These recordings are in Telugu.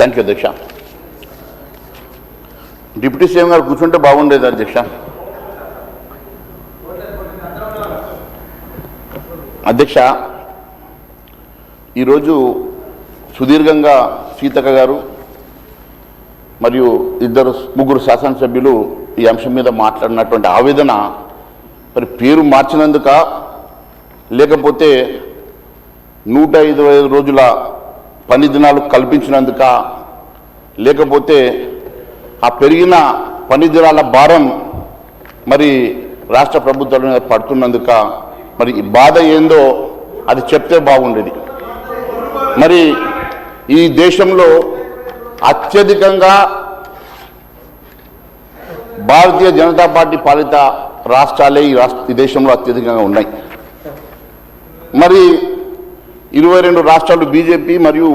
థ్యాంక్ యూ అధ్యక్ష డిప్యూటీ సీఎం గారు కూర్చుంటే బాగుండేది అధ్యక్ష అధ్యక్ష ఈరోజు సుదీర్ఘంగా సీతక్క గారు మరియు ఇద్దరు ముగ్గురు శాసనసభ్యులు ఈ అంశం మీద మాట్లాడినటువంటి ఆవేదన మరి పేరు మార్చినందుక లేకపోతే నూట ఐదు రోజుల పని దినాలు కల్పించినందుక లేకపోతే ఆ పెరిగిన పని దినాల భారం మరి రాష్ట్ర ప్రభుత్వం మీద పడుతున్నందుక మరి బాధ ఏందో అది చెప్తే బాగుండేది. మరి ఈ దేశంలో అత్యధికంగా భారతీయ జనతా పార్టీ పాలిత రాష్ట్రాలే ఈ రాష్ట్ర ఈ దేశంలో అత్యధికంగా ఉన్నాయి. మరి ఇరవై రెండు రాష్ట్రాలు బీజేపీ మరియు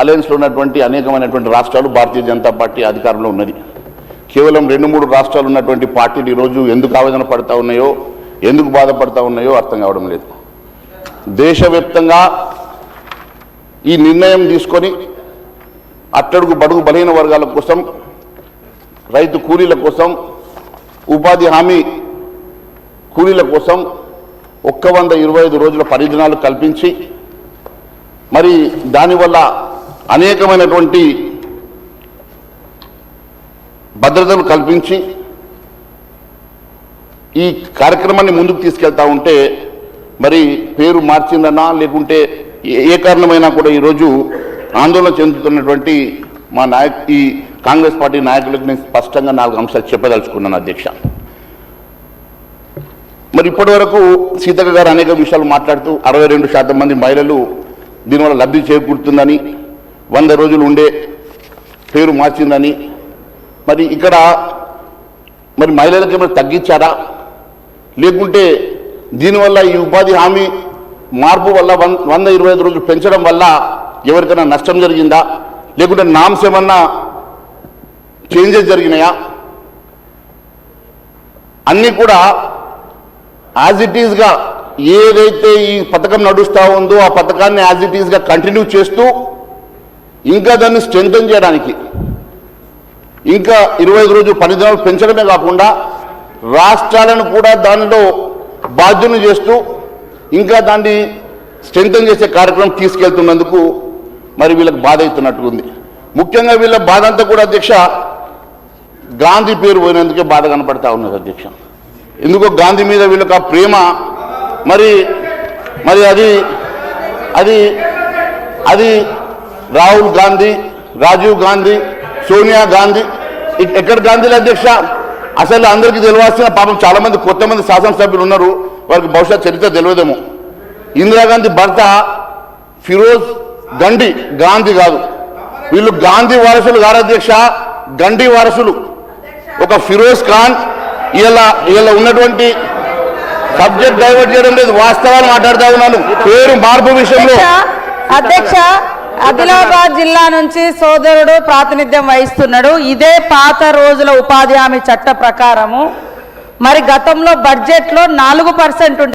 అలయన్స్లో ఉన్నటువంటి అనేకమైనటువంటి రాష్ట్రాలు భారతీయ జనతా పార్టీ అధికారంలో ఉన్నది. కేవలం రెండు మూడు రాష్ట్రాలు ఉన్నటువంటి పార్టీలు ఈరోజు ఎందుకు ఆవేదన పడతా ఉన్నాయో ఎందుకు బాధపడతా ఉన్నాయో అర్థం కావడం లేదు. దేశవ్యాప్తంగా ఈ నిర్ణయం తీసుకొని అట్టడుగు బడుగు బలహీన వర్గాల కోసం రైతు కూలీల కోసం ఉపాధి హామీ కూలీల కోసం ఒక్క వంద ఇరవై ఐదు రోజుల పరిధినాలు కల్పించి మరి దానివల్ల అనేకమైనటువంటి భద్రతను కల్పించి ఈ కార్యక్రమాన్ని ముందుకు తీసుకెళ్తా ఉంటే మరి పేరు మార్చిందన్నా లేకుంటే ఏ- ఏ కారణమైనా కూడా ఈరోజు ఆందోళన చెందుతున్నటువంటి మా నాయక్ ఈ కాంగ్రెస్ పార్టీ నాయకులకు నేను స్పష్టంగా నాలుగు అంశాలు చెప్పదలుచుకున్నాను అధ్యక్ష. మరి ఇప్పటి వరకు సీతక్క గారు అనేక విషయాలు మాట్లాడుతూ అరవై రెండు శాతం మంది మహిళలు దీనివల్ల లబ్ధి చేకూరుతుందని వంద రోజులు ఉండే పేరు మార్చిందని. మరి ఇక్కడ మరి మహిళలకు ఏమైనా తగ్గించారా? లేకుంటే దీనివల్ల ఈ ఉపాధి హామీ మార్పు వల్ల వంద ఇరవై ఐదు రోజులు పెంచడం వల్ల ఎవరికైనా నష్టం జరిగిందా? లేకుంటే నామ్స్ ఏమన్నా చేంజెస్ జరిగినాయా? అన్నీ కూడా యాజ్ ఇట్ ఈస్గా ఏదైతే ఈ పథకం నడుస్తూ ఉందో ఆ పథకాన్ని యాజ్ ఇట్ ఈస్గా కంటిన్యూ చేస్తూ ఇంకా దాన్ని స్ట్రెంథన్ చేయడానికి. ఇంకా ఇరవై ఐదు రోజులు పనిదినాలు పెంచడమే కాకుండా రాష్ట్రాలను కూడా దానిలో బాధ్యులు చేస్తూ ఇంకా దాన్ని స్ట్రెంథన్ చేసే కార్యక్రమం తీసుకెళ్తున్నందుకు మరి వీళ్ళకి బాధ అవుతున్నట్టు ఉంది ముఖ్యంగా వీళ్ళ బాధ అంతా కూడా అధ్యక్ష గాంధీ పేరు పోయినందుకే బాధ కనపడతా ఉన్నది అధ్యక్ష. ఎందుకో గాంధీ మీద వీళ్ళకి ప్రేమ మరి మరి అది అది అది రాహుల్ గాంధీ రాజీవ్ గాంధీ సోనియా గాంధీ ఎక్కడ గాంధీల అధ్యక్ష? అసలు అందరికీ తెలియాల్సిన పాపం చాలా మంది కొత్త మంది శాసనసభ్యులు ఉన్నారు వారికి బహుశా చరిత్ర తెలియదేమో. ఇందిరాగాంధీ భర్త ఫిరోజ్ గండి గాంధీ కాదు. వీళ్ళు గాంధీ వారసులు గారు అధ్యక్ష గండి వారసులు. ఒక ఫిరోజ్ ఖాన్ ఇలా ఇలా ఉన్నటువంటి సబ్జెక్ట్ డైవర్ట్ చేయడం లేదు వాస్తవాలు మాట్లాడుతా ఉన్నాను. పేరు మార్పు విషయంలో. అధ్యక్ష ఆదిలాబాద్ జిల్లా నుంచి సోదరుడు ప్రాతినిధ్యం వహిస్తున్నాడు. ఇదే పాత రోజుల ఉపాధి హామీ చట్ట ప్రకారము. మరి గతంలో బడ్జెట్లో నాలుగు పర్సెంట్